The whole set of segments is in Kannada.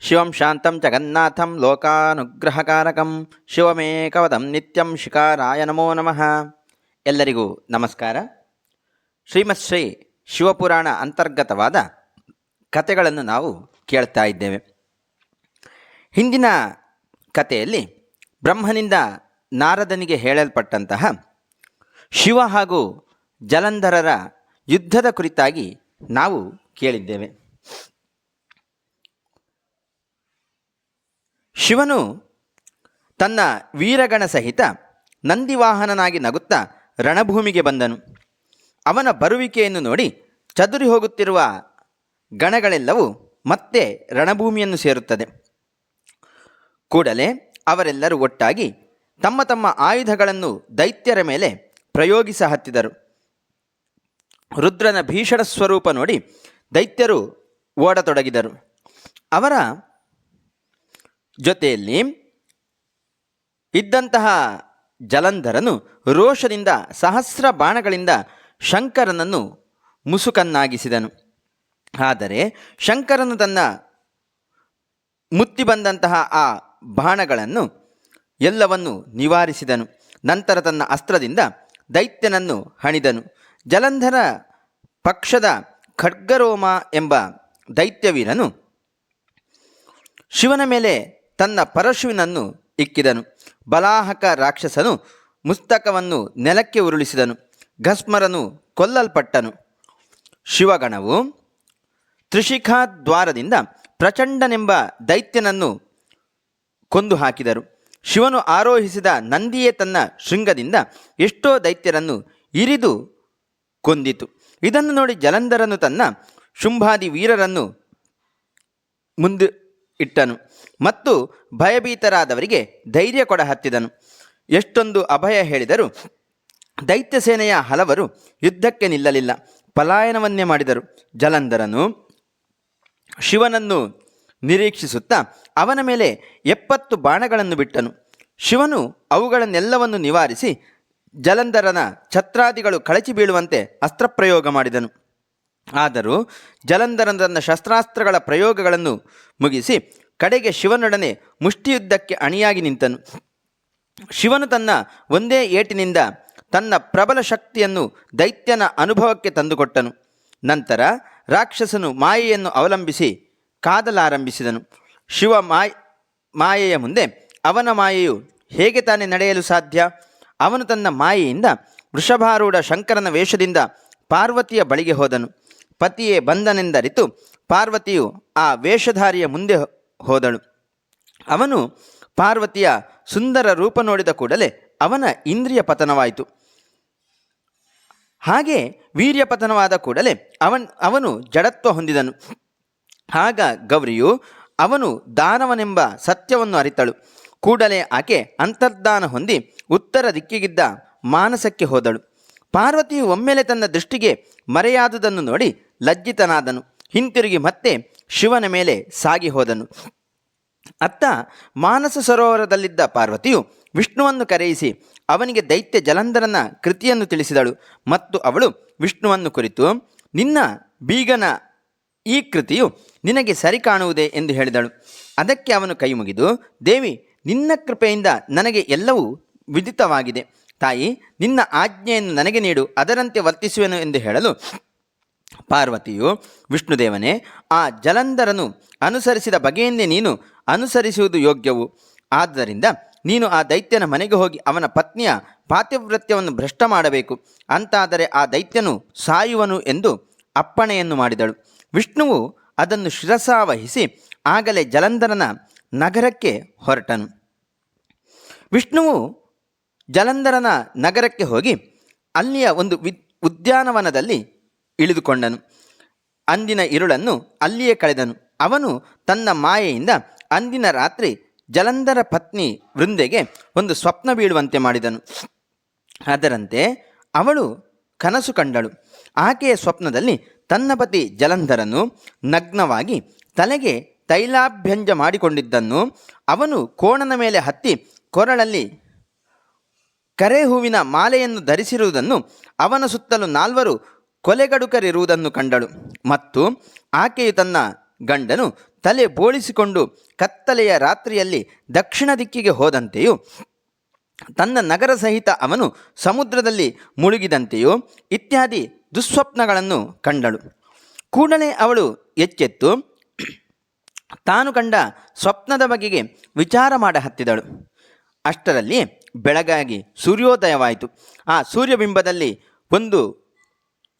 ಶಿವಂ ಶಾಂತಂ ಜಗನ್ನಾಥಂ ಲೋಕಾನುಗ್ರಹಕಾರಕಂ, ಶಿವಮೇಕವದಂ ನಿತ್ಯಂ ಶಿಕಾರಾಯ ನಮೋ ನಮಃ. ಎಲ್ಲರಿಗೂ ನಮಸ್ಕಾರ. ಶ್ರೀಮತ್ ಶ್ರೀ ಶಿವಪುರಾಣ ಅಂತರ್ಗತವಾದ ಕಥೆಗಳನ್ನು ನಾವು ಕೇಳ್ತಾ ಇದ್ದೇವೆ. ಹಿಂದಿನ ಕಥೆಯಲ್ಲಿ ಬ್ರಹ್ಮನಿಂದ ನಾರದನಿಗೆ ಹೇಳಲ್ಪಟ್ಟಂತಹ ಶಿವ ಹಾಗೂ ಜಲಂಧರರ ಯುದ್ಧದ ಕುರಿತಾಗಿ ನಾವು ಕೇಳಿದ್ದೇವೆ. ಶಿವನು ತನ್ನ ವೀರಗಣ ಸಹಿತ ನಂದಿವಾಹನನಾಗಿ ನಗುತ್ತಾ ರಣಭೂಮಿಗೆ ಬಂದನು. ಅವನ ಬರುವಿಕೆಯನ್ನು ನೋಡಿ ಚದುರಿ ಹೋಗುತ್ತಿರುವ ಗಣಗಳೆಲ್ಲವೂ ಮತ್ತೆ ರಣಭೂಮಿಯನ್ನು ಸೇರುತ್ತದೆ. ಕೂಡಲೇ ಅವರೆಲ್ಲರೂ ಒಟ್ಟಾಗಿ ತಮ್ಮ ತಮ್ಮ ಆಯುಧಗಳನ್ನು ದೈತ್ಯರ ಮೇಲೆ ಪ್ರಯೋಗಿಸ ಹತ್ತಿದರು. ರುದ್ರನ ಭೀಷಣ ಸ್ವರೂಪ ನೋಡಿ ದೈತ್ಯರು ಓಡತೊಡಗಿದರು. ಅವರ ಜೊತೆಯಲ್ಲಿ ಇದ್ದಂತಹ ಜಲಂಧರನು ರೋಷದಿಂದ ಸಹಸ್ರ ಬಾಣಗಳಿಂದ ಶಂಕರನನ್ನು ಮುಸುಕನ್ನಾಗಿಸಿದನು. ಆದರೆ ಶಂಕರನು ತನ್ನ ಮುತ್ತಿ ಬಂದಂತಹ ಆ ಬಾಣಗಳನ್ನು ಎಲ್ಲವನ್ನು ನಿವಾರಿಸಿದನು. ನಂತರ ತನ್ನ ಅಸ್ತ್ರದಿಂದ ದೈತ್ಯನನ್ನು ಹಣಿದನು. ಜಲಂಧರ ಪಕ್ಷದ ಖಡ್ಗರೋಮ ಎಂಬ ದೈತ್ಯವೀರನು ಶಿವನ ಮೇಲೆ ತನ್ನ ಪರಶುವಿನನ್ನು ಇಕ್ಕಿದನು. ಬಲಾಹಕ ರಾಕ್ಷಸನು ಮುಸ್ತಕವನ್ನು ನೆಲಕ್ಕೆ ಉರುಳಿಸಿದನು. ಘಸ್ಮರನು ಕೊಲ್ಲಲ್ಪಟ್ಟನು. ಶಿವಗಣವು ತ್ರಿಶಿಖಾದ್ವಾರದಿಂದ ಪ್ರಚಂಡನೆಂಬ ದೈತ್ಯನನ್ನು ಕೊಂದು ಹಾಕಿದರು ಶಿವನು ಆರೋಹಿಸಿದ ನಂದಿಯೇ ತನ್ನ ಶೃಂಗದಿಂದ ಎಷ್ಟೋ ದೈತ್ಯರನ್ನು ಇರಿದು ಕೊಂದಿತು. ಇದನ್ನು ನೋಡಿ ಜಲಂಧರನು ತನ್ನ ಶುಂಭಾದಿ ವೀರರನ್ನು ಮುಂದೆ ಇಟ್ಟನು. ಮತ್ತು ಭಯಭೀತರಾದವರಿಗೆ ಧೈರ್ಯ ಕೊಡ ಹತ್ತಿದನು. ಎಷ್ಟೊಂದು ಅಭಯ ಹೇಳಿದರು ದೈತ್ಯ ಸೇನೆಯ ಹಲವರು ಯುದ್ಧಕ್ಕೆ ನಿಲ್ಲಲಿಲ್ಲ. ಪಲಾಯನವನ್ನೇ ಮಾಡಿದರು. ಜಲಂಧರನು ಶಿವನನ್ನು ನಿರೀಕ್ಷಿಸುತ್ತಾ ಅವನ ಮೇಲೆ ಎಪ್ಪತ್ತು ಬಾಣಗಳನ್ನು ಬಿಟ್ಟನು. ಶಿವನು ಅವುಗಳನ್ನೆಲ್ಲವನ್ನು ನಿವಾರಿಸಿ ಜಲಂಧರನ ಛತ್ರಾದಿಗಳು ಕಳಚಿ ಬೀಳುವಂತೆ ಅಸ್ತ್ರಪ್ರಯೋಗ ಮಾಡಿದನು. ಆದರೂ ಜಲಂಧರನ ತನ್ನ ಶಸ್ತ್ರಾಸ್ತ್ರಗಳ ಪ್ರಯೋಗಗಳನ್ನು ಮುಗಿಸಿ ಕಡೆಗೆ ಶಿವನೊಡನೆ ಮುಷ್ಟಿಯುದ್ಧಕ್ಕೆ ಅಣಿಯಾಗಿ ನಿಂತನು. ಶಿವನು ತನ್ನ ಒಂದೇ ಏಟಿನಿಂದ ತನ್ನ ಪ್ರಬಲ ಶಕ್ತಿಯನ್ನು ದೈತ್ಯನ ಅನುಭವಕ್ಕೆ ತಂದುಕೊಟ್ಟನು. ನಂತರ ರಾಕ್ಷಸನು ಮಾಯೆಯನ್ನು ಅವಲಂಬಿಸಿ ಕಾದಲಾರಂಭಿಸಿದನು ಶಿವ ಮಾಯ್, ಮಾಯೆಯ ಮುಂದೆ ಅವನ ಮಾಯೆಯು ಹೇಗೆ ತಾನೇ ನಡೆಯಲು ಸಾಧ್ಯ? ಅವನು ತನ್ನ ಮಾಯೆಯಿಂದ ವೃಷಭಾರೂಢ ಶಂಕರನ ವೇಷದಿಂದ ಪಾರ್ವತಿಯ ಬಳಿಗೆ ಹೋದನು. ಪತಿಯೇ ಬಂದನೆಂದರಿತು. ಪಾರ್ವತಿಯು ಆ ವೇಷಧಾರಿಯ ಮುಂದೆ ಹೋದಳು. ಅವನು ಪಾರ್ವತಿಯ ಸುಂದರ ರೂಪ ನೋಡಿದ ಕೂಡಲೇ ಅವನ ಇಂದ್ರಿಯ ಪತನವಾಯಿತು. ಹಾಗೆ ವೀರ್ಯ ಪತನವಾದ ಕೂಡಲೇ ಅವನ್, ಅವನು ಜಡತ್ವ ಹೊಂದಿದನು. ಆಗ ಗೌರಿಯು ಅವನು ದಾನವನೆಂಬ ಸತ್ಯವನ್ನು ಅರಿತಳು. ಕೂಡಲೇ ಆಕೆ ಅಂತರ್ಧಾನ ಹೊಂದಿ ಉತ್ತರ ದಿಕ್ಕಿಗಿದ್ದ ಮಾನಸಕ್ಕೆ ಹೋದಳು. ಪಾರ್ವತಿಯು ಒಮ್ಮೆಲೆ ತನ್ನ ದೃಷ್ಟಿಗೆ ಮರೆಯಾದುದನ್ನು ನೋಡಿ ಲಜ್ಜಿತನಾದನು. ಹಿಂತಿರುಗಿ ಮತ್ತೆ ಶಿವನ ಮೇಲೆ ಸಾಗಿ ಹೋದನು. ಅತ್ತ ಮಾನಸ ಸರೋವರದಲ್ಲಿದ್ದ ಪಾರ್ವತಿಯು ವಿಷ್ಣುವನ್ನು ಕರೆಯಿಸಿ ಅವನಿಗೆ ದೈತ್ಯ ಜಲಂಧರನ ಕೃತಿಯನ್ನು ತಿಳಿಸಿದಳು ಮತ್ತು ಅವಳು ವಿಷ್ಣುವನ್ನು ಕುರಿತು, ನಿನ್ನ ಬೀಗನ ಈ ಕೃತಿಯು ನಿನಗೆ ಸರಿ ಕಾಣುವುದೇ ಎಂದು ಹೇಳಿದಳು. ಅದಕ್ಕೆ ಅವನು ಕೈ ಮುಗಿದು ದೇವಿ, ನಿನ್ನ ಕೃಪೆಯಿಂದ ನನಗೆ ಎಲ್ಲವೂ ವಿದಿತವಾಗಿದೆ ತಾಯಿ, ನಿನ್ನ ಆಜ್ಞೆಯನ್ನು ನನಗೆ ನೀಡು, ಅದರಂತೆ ವರ್ತಿಸುವೆನು ಎಂದು ಹೇಳಲು ಪಾರ್ವತಿಯು, ವಿಷ್ಣುದೇವನೇ, ಆ ಜಲಂಧರನು ಅನುಸರಿಸಿದ ಬಗೆಯನ್ನೇ ನೀನು ಅನುಸರಿಸುವುದು ಯೋಗ್ಯವು. ಆದ್ದರಿಂದ ನೀನು ಆ ದೈತ್ಯನ ಮನೆಗೆ ಹೋಗಿ ಅವನ ಪತ್ನಿಯ ಪಾತಿವ್ರತ್ಯವನ್ನು ಭ್ರಷ್ಟ ಮಾಡಬೇಕು. ಅಂತಾದರೆ ಆ ದೈತ್ಯನು ಸಾಯುವನು ಎಂದು ಅಪ್ಪಣೆಯನ್ನು ಮಾಡಿದಳು. ವಿಷ್ಣುವು ಅದನ್ನು ಶಿರಸಾವಹಿಸಿ ಆಗಲೇ ಜಲಂಧರನ ನಗರಕ್ಕೆ ಹೊರಟನು. ವಿಷ್ಣುವು ಜಲಂಧರನ ನಗರಕ್ಕೆ ಹೋಗಿ ಅಲ್ಲಿಯ ಒಂದು ವಿ ಉದ್ಯಾನವನದಲ್ಲಿ ಇಳಿದುಕೊಂಡನು. ಅಂದಿನ ಇರುಳನ್ನು ಅಲ್ಲಿಯೇ ಕಳೆದನು. ಅವನು ತನ್ನ ಮಾಯೆಯಿಂದ ಅಂದಿನ ರಾತ್ರಿ ಜಲಂಧರ ಪತ್ನಿ ವೃಂದೆಗೆ ಒಂದು ಸ್ವಪ್ನ ಬೀಳುವಂತೆ ಮಾಡಿದನು. ಅದರಂತೆ ಅವಳು ಕನಸು ಕಂಡಳು. ಆಕೆಯ ಸ್ವಪ್ನದಲ್ಲಿ ತನ್ನ ಪತಿ ಜಲಂಧರನು ನಗ್ನವಾಗಿ ತಲೆಗೆ ತೈಲಾಭ್ಯಂಜ ಮಾಡಿಕೊಂಡಿದ್ದನ್ನು ಅವನು ಕೋಣನ ಮೇಲೆ ಹತ್ತಿ ಕೊರಳಲ್ಲಿ ಕರೆ ಹೂವಿನ ಮಾಲೆಯನ್ನು ಧರಿಸಿರುವುದನ್ನು ಅವನ ಸುತ್ತಲೂ ನಾಲ್ವರು ಕೊಲೆಗಡುಕರಿರುವುದನ್ನು ಕಂಡಳು. ಮತ್ತು ಆಕೆಯು ತನ್ನ ಗಂಡನು ತಲೆ ಬೋಳಿಸಿಕೊಂಡು ಕತ್ತಲೆಯ ರಾತ್ರಿಯಲ್ಲಿ ದಕ್ಷಿಣ ದಿಕ್ಕಿಗೆ ಹೋದಂತೆಯೂ, ತನ್ನ ನಗರ ಸಹಿತ ಅವನು ಸಮುದ್ರದಲ್ಲಿ ಮುಳುಗಿದಂತೆಯೂ ಇತ್ಯಾದಿ ದುಸ್ವಪ್ನಗಳನ್ನು ಕಂಡಳು. ಕೂಡಲೇ ಅವಳು ಎಚ್ಚೆತ್ತು, ತಾನು ಕಂಡ ಸ್ವಪ್ನದ ಬಗೆಗೆ ವಿಚಾರ ಮಾಡ ಹತ್ತಿದಳು ಅಷ್ಟರಲ್ಲಿ ಬೆಳಗಾಗಿ ಸೂರ್ಯೋದಯವಾಯಿತು. ಆ ಸೂರ್ಯಬಿಂಬದಲ್ಲಿ ಒಂದು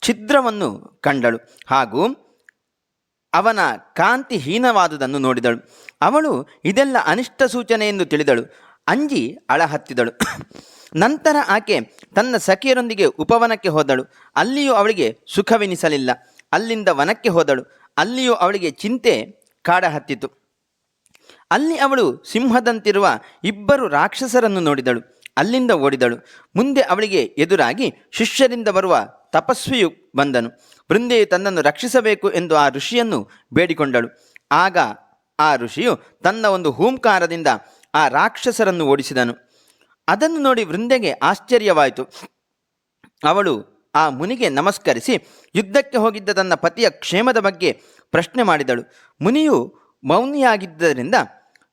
ಛಿದ್ರವನ್ನು ಕಂಡಳು. ಹಾಗೂ ಅವನ ಕಾಂತಿಹೀನವಾದುದನ್ನು ನೋಡಿದಳು. ಅವಳು ಇದೆಲ್ಲ ಅನಿಷ್ಟ ಸೂಚನೆ ಎಂದು ತಿಳಿದಳು. ಅಂಜಿ ಅಳಹತ್ತಿದಳು. ನಂತರ ಆಕೆ ತನ್ನ ಸಖಿಯರೊಂದಿಗೆ ಉಪವನಕ್ಕೆ ಹೋದಳು. ಅಲ್ಲಿಯೂ ಅವಳಿಗೆ ಸುಖವೆನಿಸಲಿಲ್ಲ. ಅಲ್ಲಿಂದ ವನಕ್ಕೆ ಹೋದಳು. ಅಲ್ಲಿಯೂ ಅವಳಿಗೆ ಚಿಂತೆ ಕಾಡಹತ್ತಿತು. ಅಲ್ಲಿ ಅವಳು ಸಿಂಹದಂತಿರುವ ಇಬ್ಬರು ರಾಕ್ಷಸರನ್ನು ನೋಡಿದಳು. ಅಲ್ಲಿಂದ ಓಡಿದಳು. ಮುಂದೆ ಅವಳಿಗೆ ಎದುರಾಗಿ ಶಿಷ್ಯರಿಂದ ಬರುವ ತಪಸ್ವಿಯು ಬಂದನು. ಬೃಂದೆಯು ತನ್ನನ್ನು ರಕ್ಷಿಸಬೇಕು ಎಂದು ಆ ಋಷಿಯನ್ನು ಬೇಡಿಕೊಂಡಳು. ಆಗ ಆ ಋಷಿಯು ತನ್ನ ಒಂದು ಹೂಂಕಾರದಿಂದ ಆ ರಾಕ್ಷಸರನ್ನು ಓಡಿಸಿದನು. ಅದನ್ನು ನೋಡಿ ವೃಂದೆಗೆ ಆಶ್ಚರ್ಯವಾಯಿತು. ಅವಳು ಆ ಮುನಿಗೆ ನಮಸ್ಕರಿಸಿ ಯುದ್ಧಕ್ಕೆ ಹೋಗಿದ್ದ ತನ್ನ ಪತಿಯ ಕ್ಷೇಮದ ಬಗ್ಗೆ ಪ್ರಶ್ನೆ ಮಾಡಿದಳು. ಮುನಿಯು ಮೌನಿಯಾಗಿದ್ದರಿಂದ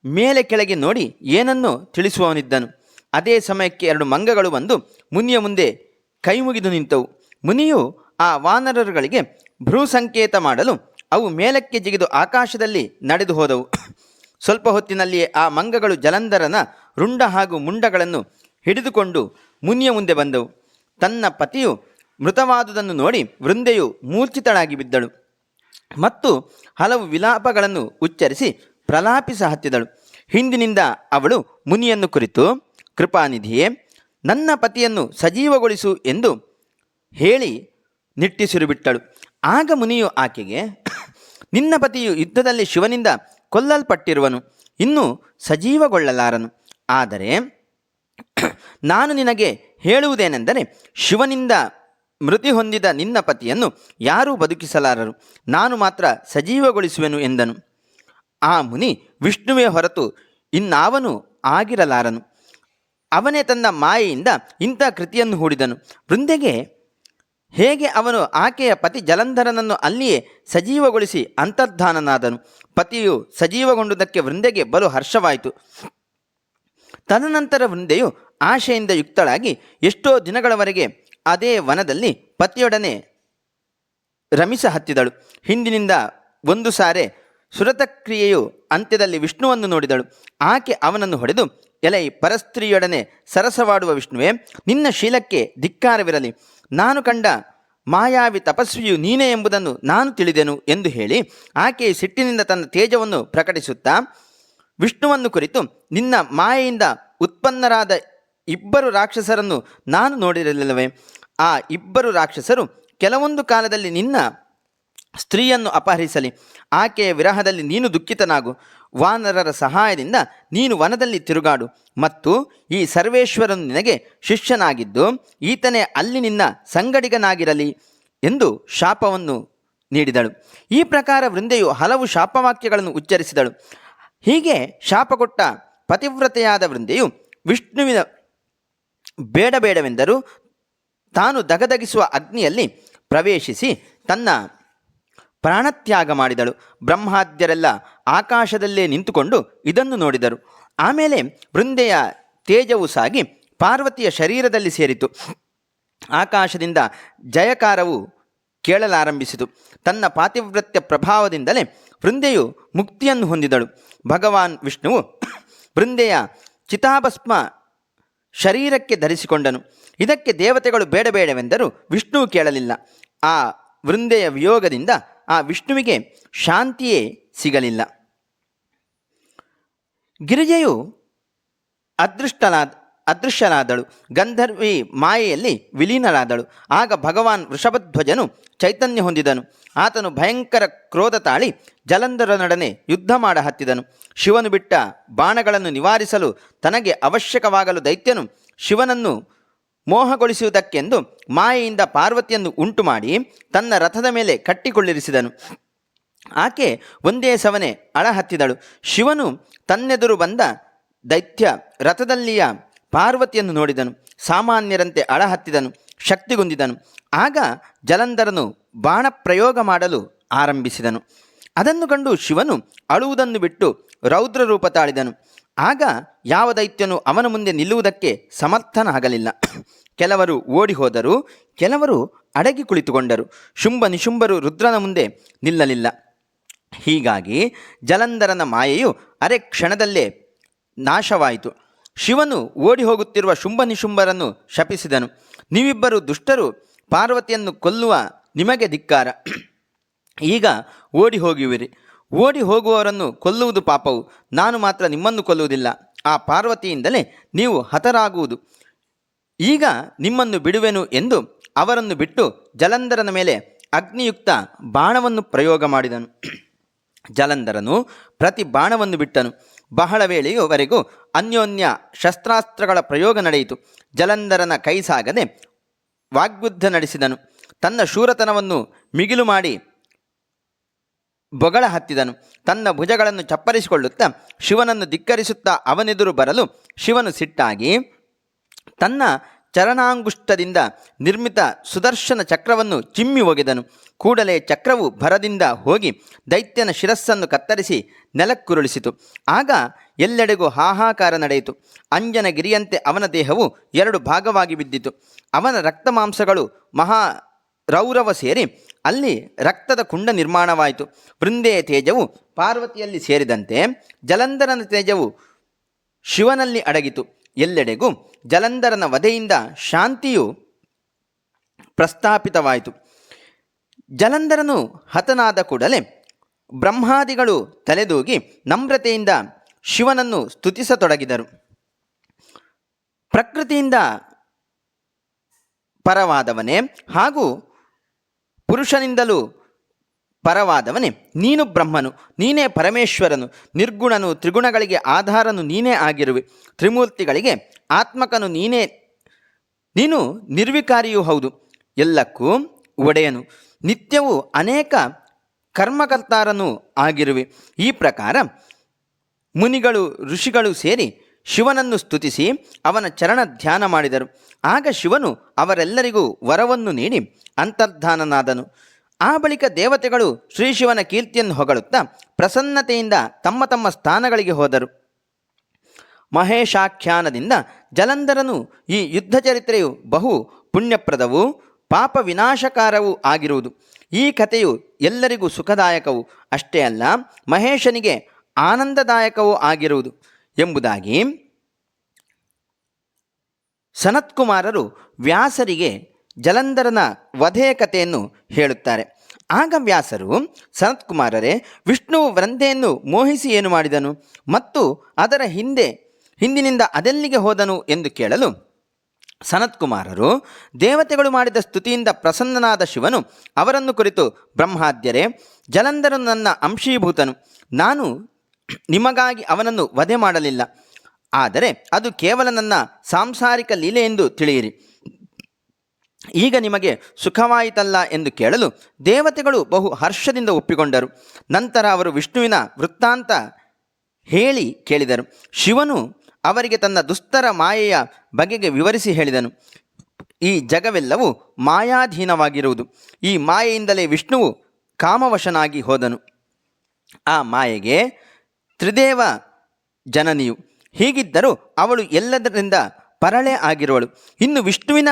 ಮೇಲೆ ಕೆಳಗೆ ನೋಡಿ ಏನನ್ನು ತಿಳಿಸುವವನಿದ್ದನು. ಅದೇ ಸಮಯಕ್ಕೆ ಎರಡು ಮಂಗಗಳು ಬಂದು ಮುನಿಯ ಮುಂದೆ ಕೈ ಮುಗಿದು ನಿಂತವು. ಮುನಿಯು ಆ ವಾನರರುಗಳಿಗೆ ಭ್ರೂ ಸಂಕೇತ ಮಾಡಲು ಅವು ಮೇಲಕ್ಕೆ ಜಿಗಿದು ಆಕಾಶದಲ್ಲಿ ನಡೆದು ಹೋದವು. ಸ್ವಲ್ಪ ಹೊತ್ತಿನಲ್ಲಿಯೇ ಆ ಮಂಗಗಳು ಜಲಂಧರನ ರುಂಡ ಹಾಗೂ ಮುಂಡಗಳನ್ನು ಹಿಡಿದುಕೊಂಡು ಮುನಿಯ ಮುಂದೆ ಬಂದವು. ತನ್ನ ಪತಿಯು ಮೃತವಾದುದನ್ನು ನೋಡಿ ವೃಂದೆಯು ಮೂರ್ಛಿತಳಾಗಿ ಬಿದ್ದಳು. ಮತ್ತು ಹಲವು ವಿಲಾಪಗಳನ್ನು ಉಚ್ಚರಿಸಿ ಪ್ರಲಾಪಿಸ ಹತ್ತಿದಳು. ಹಿಂದಿನಿಂದ ಅವಳು ಮುನಿಯನ್ನು ಕುರಿತು, ಕೃಪಾನಿಧಿಯೇ, ನನ್ನ ಪತಿಯನ್ನು ಸಜೀವಗೊಳಿಸು ಎಂದು ಹೇಳಿ ನಿಟ್ಟಿಸಿರುಬಿಟ್ಟಳು. ಆಗ ಮುನಿಯು ಆಕೆಗೆ, ನಿನ್ನ ಪತಿಯು ಯುದ್ಧದಲ್ಲಿ ಶಿವನಿಂದ ಕೊಲ್ಲಲ್ಪಟ್ಟಿರುವನು, ಇನ್ನೂ ಸಜೀವಗೊಳ್ಳಲಾರನು. ಆದರೆ, ನಾನು ನಿನಗೆ ಹೇಳುವುದೇನೆಂದರೆ, ಶಿವನಿಂದ ಮೃತಿ ಹೊಂದಿದ ನಿನ್ನ ಪತಿಯನ್ನು ಯಾರೂ ಬದುಕಿಸಲಾರರು. ನಾನು ಮಾತ್ರ ಸಜೀವಗೊಳಿಸುವೆನು ಎಂದನು. ಆ ಮುನಿ ವಿಷ್ಣುವೇ ಹೊರತು ಇನ್ನಾವನು ಆಗಿರಲಾರನು. ಅವನೇ ತನ್ನ ಮಾಯೆಯಿಂದ ಇಂಥ ಕೃತಿಯನ್ನು ಹೂಡಿದನು. ವೃಂದೆಗೆ ಹೇಗೆ ಅವನು ಆಕೆಯ ಪತಿ ಜಲಂಧರನನ್ನು ಅಲ್ಲಿಯೇ ಸಜೀವಗೊಳಿಸಿ ಅಂತರ್ಧಾನನಾದನು. ಪತಿಯು ಸಜೀವಗೊಂಡುದಕ್ಕೆ ವೃಂದೆಗೆ ಬಲು ಹರ್ಷವಾಯಿತು. ತದನಂತರ ವೃಂದೆಯು ಆಶೆಯಿಂದ ಯುಕ್ತಳಾಗಿ ಎಷ್ಟೋ ದಿನಗಳವರೆಗೆ ಅದೇ ವನದಲ್ಲಿ ಪತಿಯೊಡನೆ ರಮಿಸ ಹತ್ತಿದಳು. ಹಿಂದಿನಿಂದ ಒಂದು ಸಾರೆ ಸುರತಕ್ರಿಯೆಯು ಅಂತ್ಯದಲ್ಲಿ ವಿಷ್ಣುವನ್ನು ನೋಡಿದಳು. ಆಕೆ ಅವನನ್ನು ಹೊಡೆದು, ಎಲೈ ಪರಸ್ತ್ರೀಯೊಡನೆ ಸರಸವಾಡುವ ವಿಷ್ಣುವೇ, ನಿನ್ನ ಶೀಲಕ್ಕೆ ಧಿಕ್ಕಾರವಿರಲಿ. ನಾನು ಕಂಡ ಮಾಯಾವಿ ತಪಸ್ವಿಯು ನೀನೇ ಎಂಬುದನ್ನು ನಾನು ತಿಳಿದೆನು ಎಂದು ಹೇಳಿ ಆಕೆ ಸಿಟ್ಟಿನಿಂದ ತನ್ನ ತೇಜವನ್ನು ಪ್ರಕಟಿಸುತ್ತಾ, ವಿಷ್ಣುವನ್ನು ಕುರಿತು ನಿನ್ನ ಮಾಯೆಯಿಂದ ಉತ್ಪನ್ನರಾದ ಇಬ್ಬರು ರಾಕ್ಷಸರನ್ನು ನಾನು ನೋಡಿರಲಿಲ್ಲವೇ? ಆ ಇಬ್ಬರು ರಾಕ್ಷಸರು ಕೆಲವೊಂದು ಕಾಲದಲ್ಲಿ ನಿನ್ನ ಸ್ತ್ರೀಯನ್ನು ಅಪಹರಿಸಲಿ, ಆಕೆಯ ವಿರಹದಲ್ಲಿ ನೀನು ದುಃಖಿತನಾಗು. ವಾನರರ ಸಹಾಯದಿಂದ ನೀನು ವನದಲ್ಲಿ ತಿರುಗಾಡು ಮತ್ತು ಈ ಸರ್ವೇಶ್ವರನು ನಿನಗೆ ಶಿಷ್ಯನಾಗಿದ್ದು ಈತನೇ ಅಲ್ಲಿ ನಿನ್ನ ಸಂಗಡಿಗನಾಗಿರಲಿ ಎಂದು ಶಾಪವನ್ನು ನೀಡಿದಳು. ಈ ಪ್ರಕಾರ ವೃಂದೆಯು ಹಲವು ಶಾಪವಾಕ್ಯಗಳನ್ನು ಉಚ್ಚರಿಸಿದಳು. ಹೀಗೆ ಶಾಪ ಕೊಟ್ಟ ಪತಿವ್ರತೆಯಾದ ವೃಂದೆಯು ವಿಷ್ಣುವಿನ ಬೇಡ ಬೇಡವೆಂದರೂ ತಾನು ದಗದಗಿಸುವ ಅಗ್ನಿಯಲ್ಲಿ ಪ್ರವೇಶಿಸಿ ತನ್ನ ಪ್ರಾಣತ್ಯಾಗ ಮಾಡಿದಳು. ಬ್ರಹ್ಮಾದ್ಯರೆಲ್ಲ ಆಕಾಶದಲ್ಲೇ ನಿಂತುಕೊಂಡು ಇದನ್ನು ನೋಡಿದರು. ಆಮೇಲೆ ವೃಂದೆಯ ತೇಜವು ಸಾಗಿ ಪಾರ್ವತಿಯ ಶರೀರದಲ್ಲಿ ಸೇರಿತು. ಆಕಾಶದಿಂದ ಜಯಕಾರವು ಕೇಳಲಾರಂಭಿಸಿತು. ತನ್ನ ಪಾತಿವ್ರತ್ಯ ಪ್ರಭಾವದಿಂದಲೇ ವೃಂದೆಯು ಮುಕ್ತಿಯನ್ನು ಹೊಂದಿದಳು. ಭಗವಾನ್ ವಿಷ್ಣುವು ವೃಂದೆಯ ಚಿತಾಭಸ್ಮ ಶರೀರಕ್ಕೆ ಧರಿಸಿಕೊಂಡನು. ಇದಕ್ಕೆ ದೇವತೆಗಳು ಬೇಡಬೇಡವೆಂದರೂ ವಿಷ್ಣು ಕೇಳಲಿಲ್ಲ. ಆ ವೃಂದೆಯ ವಿಯೋಗದಿಂದ ಆ ವಿಷ್ಣುವಿಗೆ ಶಾಂತಿಯೇ ಸಿಗಲಿಲ್ಲ. ಗಿರಿಜೆಯು ಅದೃಷ್ಟಲಾದ ಅದೃಶ್ಯನಾದಳು. ಗಂಧರ್ವಿ ಮಾಯೆಯಲ್ಲಿ ವಿಲೀನರಾದಳು ಆಗ ಭಗವಾನ್ ವೃಷಭಧ್ವಜನು ಚೈತನ್ಯ ಹೊಂದಿದನು. ಆತನು ಭಯಂಕರ ಕ್ರೋಧ ತಾಳಿ ಜಲಂಧರನೊಡನೆ ಯುದ್ಧ ಮಾಡ ಹತ್ತಿದನು. ಶಿವನು ಬಿಟ್ಟ ಬಾಣಗಳನ್ನು ನಿವಾರಿಸಲು ತನಗೆ ಅವಶ್ಯಕವಾಗಲು ದೈತ್ಯನು ಶಿವನನ್ನು ಮೋಹಗೊಳಿಸುವುದಕ್ಕೆಂದು ಮಾಯೆಯಿಂದ ಪಾರ್ವತಿಯನ್ನು ಉಂಟು ಮಾಡಿ ತನ್ನ ರಥದ ಮೇಲೆ ಕಟ್ಟಿಕೊಳ್ಳಿರಿಸಿದನು. ಆಕೆ ಒಂದೇ ಸವನೆ ಅಳಹತ್ತಿದಳು ಶಿವನು ತನ್ನೆದುರು ಬಂದ ದೈತ್ಯ ರಥದಲ್ಲಿಯ ಪಾರ್ವತಿಯನ್ನು ನೋಡಿದನು, ಸಾಮಾನ್ಯರಂತೆ ಅಳಹತ್ತಿದನು, ಶಕ್ತಿಗೊಂದಿದನು. ಆಗ ಜಲಂಧರನು ಬಾಣ ಪ್ರಯೋಗ ಮಾಡಲು ಆರಂಭಿಸಿದನು. ಅದನ್ನು ಕಂಡು ಶಿವನು ಅಳುವುದನ್ನು ಬಿಟ್ಟು ರೌದ್ರ ರೂಪ ತಾಳಿದನು. ಆಗ ಯಾವ ದೈತ್ಯನು ಅವನ ಮುಂದೆ ನಿಲ್ಲುವುದಕ್ಕೆ ಸಮರ್ಥನಾಗಲಿಲ್ಲ. ಕೆಲವರು ಓಡಿ ಹೋದರು ಕೆಲವರು ಅಡಗಿ ಕುಳಿತುಕೊಂಡರು. ಶುಂಭ ನಿಶುಂಭರು ರುದ್ರನ ಮುಂದೆ ನಿಲ್ಲಲಿಲ್ಲ. ಹೀಗಾಗಿ ಜಲಂಧರನ ಮಾಯೆಯು ಅರೆ ಕ್ಷಣದಲ್ಲೇ ನಾಶವಾಯಿತು. ಶಿವನು ಓಡಿ ಹೋಗುತ್ತಿರುವ ಶುಂಭ ನಿಶುಂಭರನ್ನು ಶಪಿಸಿದನು. ನೀವಿಬ್ಬರು ದುಷ್ಟರು, ಪಾರ್ವತಿಯನ್ನು ಕೊಲ್ಲುವ ನಿಮಗೆ ಧಿಕ್ಕಾರ. ಈಗ ಓಡಿ ಹೋಗುವಿರಿ. ಓಡಿ ಹೋಗುವವರನ್ನು ಕೊಲ್ಲುವುದು ಪಾಪವು. ನಾನು ಮಾತ್ರ ನಿಮ್ಮನ್ನು ಕೊಲ್ಲುವುದಿಲ್ಲ. ಆ ಪಾರ್ವತಿಯಿಂದಲೇ ನೀವು ಹತರಾಗುವುದು. ಈಗ ನಿಮ್ಮನ್ನು ಬಿಡುವೆನು ಎಂದು ಅವರನ್ನು ಬಿಟ್ಟು ಜಲಂಧರನ ಮೇಲೆ ಅಗ್ನಿಯುಕ್ತ ಬಾಣವನ್ನು ಪ್ರಯೋಗ ಮಾಡಿದನು. ಜಲಂಧರನು ಪ್ರತಿ ಬಾಣವನ್ನು ಬಿಟ್ಟನು. ಬಹಳ ವೇಳೆಯವರೆಗೂ ಅನ್ಯೋನ್ಯ ಶಸ್ತ್ರಾಸ್ತ್ರಗಳ ಪ್ರಯೋಗ ನಡೆಯಿತು. ಜಲಂಧರನ ಕೈ ಸಾಗದೆ ವಾಗ್ಯುದ್ಧ ನಡೆಸಿದನು. ತನ್ನ ಶೂರತನವನ್ನು ಮಿಗಿಲು ಮಾಡಿ ಬೊಗಳ ಹತ್ತಿದನು. ತನ್ನ ಭುಜಗಳನ್ನು ಚಪ್ಪರಿಸಿಕೊಳ್ಳುತ್ತಾ ಶಿವನನ್ನು ಧಿಕ್ಕರಿಸುತ್ತಾ ಅವನೆದುರು ಬರಲು ಶಿವನು ಸಿಟ್ಟಾಗಿ ತನ್ನ ಚರಣಾಂಗುಷ್ಟದಿಂದ ನಿರ್ಮಿತ ಸುದರ್ಶನ ಚಕ್ರವನ್ನು ಚಿಮ್ಮಿ ಒಗೆದನು ಕೂಡಲೇ ಚಕ್ರವು ಭರದಿಂದ ಹೋಗಿ ದೈತ್ಯನ ಶಿರಸ್ಸನ್ನು ಕತ್ತರಿಸಿ ನೆಲಕ್ಕುರುಳಿಸಿತು. ಆಗ ಎಲ್ಲೆಡೆಗೂ ಹಾಹಾಕಾರ ನಡೆಯಿತು. ಅಂಜನಗಿರಿಯಂತೆ ಅವನ ದೇಹವು ಎರಡು ಭಾಗವಾಗಿ ಬಿದ್ದಿತು. ಅವನ ರಕ್ತ ಮಾಂಸಗಳು ಮಹಾ ರೌರವ ಸೇರಿ ಅಲ್ಲಿ ರಕ್ತದ ಕುಂಡ ನಿರ್ಮಾಣವಾಯಿತು. ವೃಂದೆಯ ತೇಜವು ಪಾರ್ವತಿಯಲ್ಲಿ ಸೇರಿದಂತೆ ಜಲಂಧರನ ತೇಜವು ಶಿವನಲ್ಲಿ ಅಡಗಿತು. ಎಲ್ಲೆಡೆಗೂ ಜಲಂಧರನ ವಧೆಯಿಂದ ಶಾಂತಿಯು ಪ್ರಸ್ತಾಪಿತವಾಯಿತು. ಜಲಂಧರನು ಹತನಾದ ಕೂಡಲೇ ಬ್ರಹ್ಮಾದಿಗಳು ತಲೆದೂಗಿ ನಮ್ರತೆಯಿಂದ ಶಿವನನ್ನು ಸ್ತುತಿಸತೊಡಗಿದರು. ಪ್ರಕೃತಿಯಿಂದ ಪರವಾದವನೇ ಹಾಗೂ ಪುರುಷನಿಂದಲೂ ಪರವಾದವನೇ, ನೀನು ಬ್ರಹ್ಮನು, ನೀನೇ ಪರಮೇಶ್ವರನು, ನಿರ್ಗುಣನು, ತ್ರಿಗುಣಗಳಿಗೆ ಆಧಾರನು ನೀನೇ ಆಗಿರುವೆ. ತ್ರಿಮೂರ್ತಿಗಳಿಗೆ ಆತ್ಮಕನು ನೀನೇ, ನೀನು ನಿರ್ವಿಕಾರಿಯೂ ಹೌದು. ಎಲ್ಲಕ್ಕೂ ಒಡೆಯನು. ನಿತ್ಯವೂ ಅನೇಕ ಕರ್ಮಕರ್ತಾರನು ಆಗಿರುವೆ. ಈ ಪ್ರಕಾರ ಮುನಿಗಳು, ಋಷಿಗಳು ಸೇರಿ ಶಿವನನ್ನು ಸ್ತುತಿಸಿ ಅವನ ಚರಣ ಧ್ಯಾನ ಮಾಡಿದರು. ಆಗ ಶಿವನು ಅವರೆಲ್ಲರಿಗೂ ವರವನ್ನು ನೀಡಿ ಅಂತರ್ಧಾನನಾದನು. ಆ ಬಳಿಕ ದೇವತೆಗಳು ಶ್ರೀ ಶಿವನ ಕೀರ್ತಿಯನ್ನು ಹೊಗಳುತ್ತಾ ಪ್ರಸನ್ನತೆಯಿಂದ ತಮ್ಮ ತಮ್ಮ ಸ್ಥಾನಗಳಿಗೆ ಹೋದರು. ಮಹೇಶಾಖ್ಯಾನದಿಂದ ಜಲಂಧರನು ಈ ಯುದ್ಧ ಚರಿತ್ರೆಯು ಬಹು ಪುಣ್ಯಪ್ರದವೂ ಪಾಪ ವಿನಾಶಕಾರವೂ ಆಗಿರುವುದು. ಈ ಕಥೆಯು ಎಲ್ಲರಿಗೂ ಸುಖದಾಯಕವು ಅಷ್ಟೇ ಅಲ್ಲ, ಮಹೇಶನಿಗೆ ಆನಂದದಾಯಕವೂ ಆಗಿರುವುದು. ಎಂಬುದಾಗಿ ಸನತ್ಕುಮಾರರು ವ್ಯಾಸರಿಗೆ ಜಲಂಧರನ ವಧೆಯ ಕಥೆಯನ್ನು ಹೇಳುತ್ತಾರೆ. ಆಗ ವ್ಯಾಸರು ಸನತ್ಕುಮಾರರೇ ವಿಷ್ಣುವು ವೃಂದೆಯನ್ನು ಮೋಹಿಸಿ ಏನು ಮಾಡಿದನು? ಮತ್ತು ಅದರ ಹಿಂದೆ, ಹಿಂದಿನಿಂದ ಅದೆಲ್ಲಿಗೆ ಹೋದನು ಎಂದು ಕೇಳಲು ಸನತ್ಕುಮಾರರು ದೇವತೆಗಳು ಮಾಡಿದ ಸ್ತುತಿಯಿಂದ ಪ್ರಸನ್ನನಾದ ಶಿವನು ಅವರನ್ನು ಕುರಿತು, ಬ್ರಹ್ಮಾದ್ಯರೇ ಜಲಂಧರನು ನನ್ನ ಅಂಶೀಭೂತನು. ನಾನು ನಿಮಗಾಗಿ ಅವನನ್ನು ವಧೆ ಮಾಡಲಿಲ್ಲ. ಆದರೆ ಅದು ಕೇವಲ ನನ್ನ ಸಾಂಸಾರಿಕ ಲೀಲೆ ಎಂದು ತಿಳಿಯಿರಿ. ಈಗ ನಿಮಗೆ ಸುಖವಾಯಿತಲ್ಲ ಎಂದು ಕೇಳಲು ದೇವತೆಗಳು ಬಹು ಹರ್ಷದಿಂದ ಒಪ್ಪಿಕೊಂಡರು. ನಂತರ ಅವರು ವಿಷ್ಣುವಿನ ವೃತ್ತಾಂತ ಹೇಳಿ ಕೇಳಿದರು. ಶಿವನು ಅವರಿಗೆ ತನ್ನ ದುಸ್ತರ ಮಾಯೆಯ ಬಗೆಗೆ ವಿವರಿಸಿ ಹೇಳಿದನು. ಈ ಜಗವೆಲ್ಲವೂ ಮಾಯಾಧೀನವಾಗಿರುವುದು. ಈ ಮಾಯೆಯಿಂದಲೇ ವಿಷ್ಣುವು ಕಾಮವಶನಾಗಿ ಹೋದನು. ಆ ಮಾಯೆಗೆ ತ್ರಿದೇವ ಜನನಿಯು. ಹೀಗಿದ್ದರೂ ಅವಳು ಎಲ್ಲದರಿಂದ ಪರಳೆ ಆಗಿರುವಳು. ಇನ್ನು ವಿಷ್ಣುವಿನ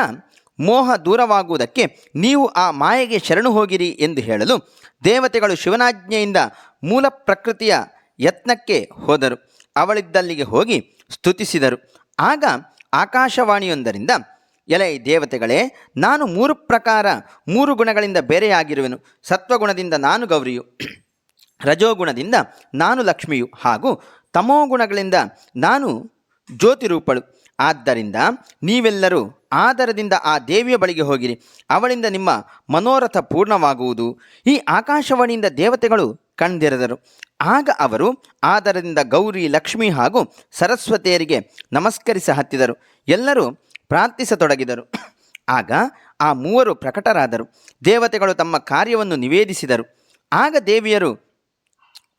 ಮೋಹ ದೂರವಾಗುವುದಕ್ಕೆ ನೀವು ಆ ಮಾಯೆಗೆ ಶರಣು ಹೋಗಿರಿ ಎಂದು ಹೇಳಲು ದೇವತೆಗಳು ಶಿವನಾಜ್ಞೆಯಿಂದ ಮೂಲ ಪ್ರಕೃತಿಯ ಯತ್ನಕ್ಕೆ ಹೋದರು. ಅವಳಿದ್ದಲ್ಲಿಗೆ ಹೋಗಿ ಸ್ತುತಿಸಿದರು. ಆಗ ಆಕಾಶವಾಣಿಯೊಂದರಿಂದ, ಎಲೆ ದೇವತೆಗಳೇ, ನಾನು ಮೂರು ಪ್ರಕಾರ ಮೂರು ಗುಣಗಳಿಂದ ಬೇರೆಯಾಗಿರುವೆನು. ಸತ್ವಗುಣದಿಂದ ನಾನು ಗೌರಿಯು, ರಜೋಗುಣದಿಂದ ನಾನು ಲಕ್ಷ್ಮಿಯು ಹಾಗೂ ತಮೋಗುಣಗಳಿಂದ ನಾನು ಜ್ಯೋತಿರೂಪಳು. ಆದ್ದರಿಂದ ನೀವೆಲ್ಲರೂ ಆದರದಿಂದ ಆ ದೇವಿಯ ಬಳಿಗೆ ಹೋಗಿರಿ. ಅವಳಿಂದ ನಿಮ್ಮ ಮನೋರಥ ಪೂರ್ಣವಾಗುವುದು. ಈ ಆಕಾಶವಾಣಿಯಿಂದ ದೇವತೆಗಳು ಕಂಡಿರದರು. ಆಗ ಅವರು ಆದರದಿಂದ ಗೌರಿ, ಲಕ್ಷ್ಮಿ ಹಾಗೂ ಸರಸ್ವತಿಯರಿಗೆ ನಮಸ್ಕರಿಸ ಹತ್ತಿದರು. ಎಲ್ಲರೂ ಪ್ರಾರ್ಥಿಸತೊಡಗಿದರು. ಆಗ ಆ ಮೂವರು ಪ್ರಕಟರಾದರು. ದೇವತೆಗಳು ತಮ್ಮ ಕಾರ್ಯವನ್ನು ನಿವೇದಿಸಿದರು. ಆಗ ದೇವಿಯರು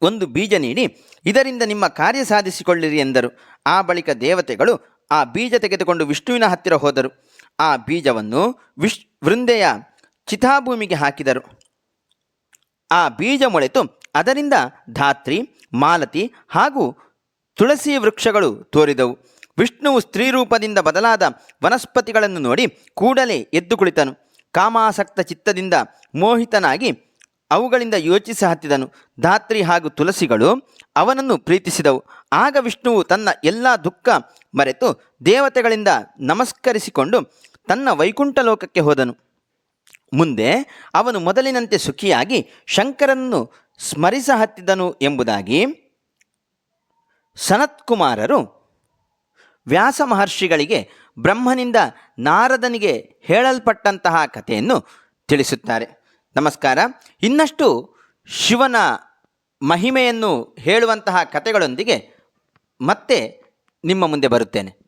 ಒಂದು ಬೀಜ ನೀಡಿ, ಇದರಿಂದ ನಿಮ್ಮ ಕಾರ್ಯ ಸಾಧಿಸಿಕೊಳ್ಳಿರಿ ಎಂದರು. ಆ ಬಳಿಕ ದೇವತೆಗಳು ಆ ಬೀಜ ತೆಗೆದುಕೊಂಡು ವಿಷ್ಣುವಿನ ಹತ್ತಿರ ಹೋದರು. ಆ ಬೀಜವನ್ನು ವಿಶ್ ವೃಂದೆಯ ಚಿತಾಭೂಮಿಗೆ ಹಾಕಿದರು. ಆ ಬೀಜ ಮೊಳೆತು ಅದರಿಂದ ಧಾತ್ರಿ, ಮಾಲತಿ ಹಾಗೂ ತುಳಸಿ ವೃಕ್ಷಗಳು ತೋರಿದವು. ವಿಷ್ಣುವು ಸ್ತ್ರೀ ರೂಪದಿಂದ ಬದಲಾದ ವನಸ್ಪತಿಗಳನ್ನು ನೋಡಿ ಕೂಡಲೇ ಎದ್ದು ಕುಳಿತನು. ಕಾಮಾಸಕ್ತ ಚಿತ್ತದಿಂದ ಮೋಹಿತನಾಗಿ ಅವುಗಳಿಂದ ಯೋಚಿಸಿ ಹತ್ತಿದನು. ಧಾತ್ರಿ ಹಾಗೂ ತುಳಸಿಗಳು ಅವನನ್ನು ಪ್ರೀತಿಸಿದವು. ಆಗ ವಿಷ್ಣುವು ತನ್ನ ಎಲ್ಲ ದುಃಖ ಮರೆತು ದೇವತೆಗಳಿಂದ ನಮಸ್ಕರಿಸಿಕೊಂಡು ತನ್ನ ವೈಕುಂಠ ಲೋಕಕ್ಕೆ ಹೋದನು. ಮುಂದೆ ಅವನು ಮೊದಲಿನಂತೆ ಸುಖಿಯಾಗಿ ಶಂಕರನ್ನು ಸ್ಮರಿಸ ಹತ್ತಿದನು ಎಂಬುದಾಗಿ ಸನತ್ಕುಮಾರರು ವ್ಯಾಸ ಮಹರ್ಷಿಗಳಿಗೆ ಬ್ರಹ್ಮನಿಂದ ನಾರದನಿಗೆ ಹೇಳಲ್ಪಟ್ಟಂತಹ ಕಥೆಯನ್ನು ತಿಳಿಸುತ್ತಾರೆ. ನಮಸ್ಕಾರ. ಇನ್ನಷ್ಟು ಶಿವನ ಮಹಿಮೆಯನ್ನು ಹೇಳುವಂತಹ ಕಥೆಗಳೊಂದಿಗೆ ಮತ್ತೆ ನಿಮ್ಮ ಮುಂದೆ ಬರುತ್ತೇನೆ.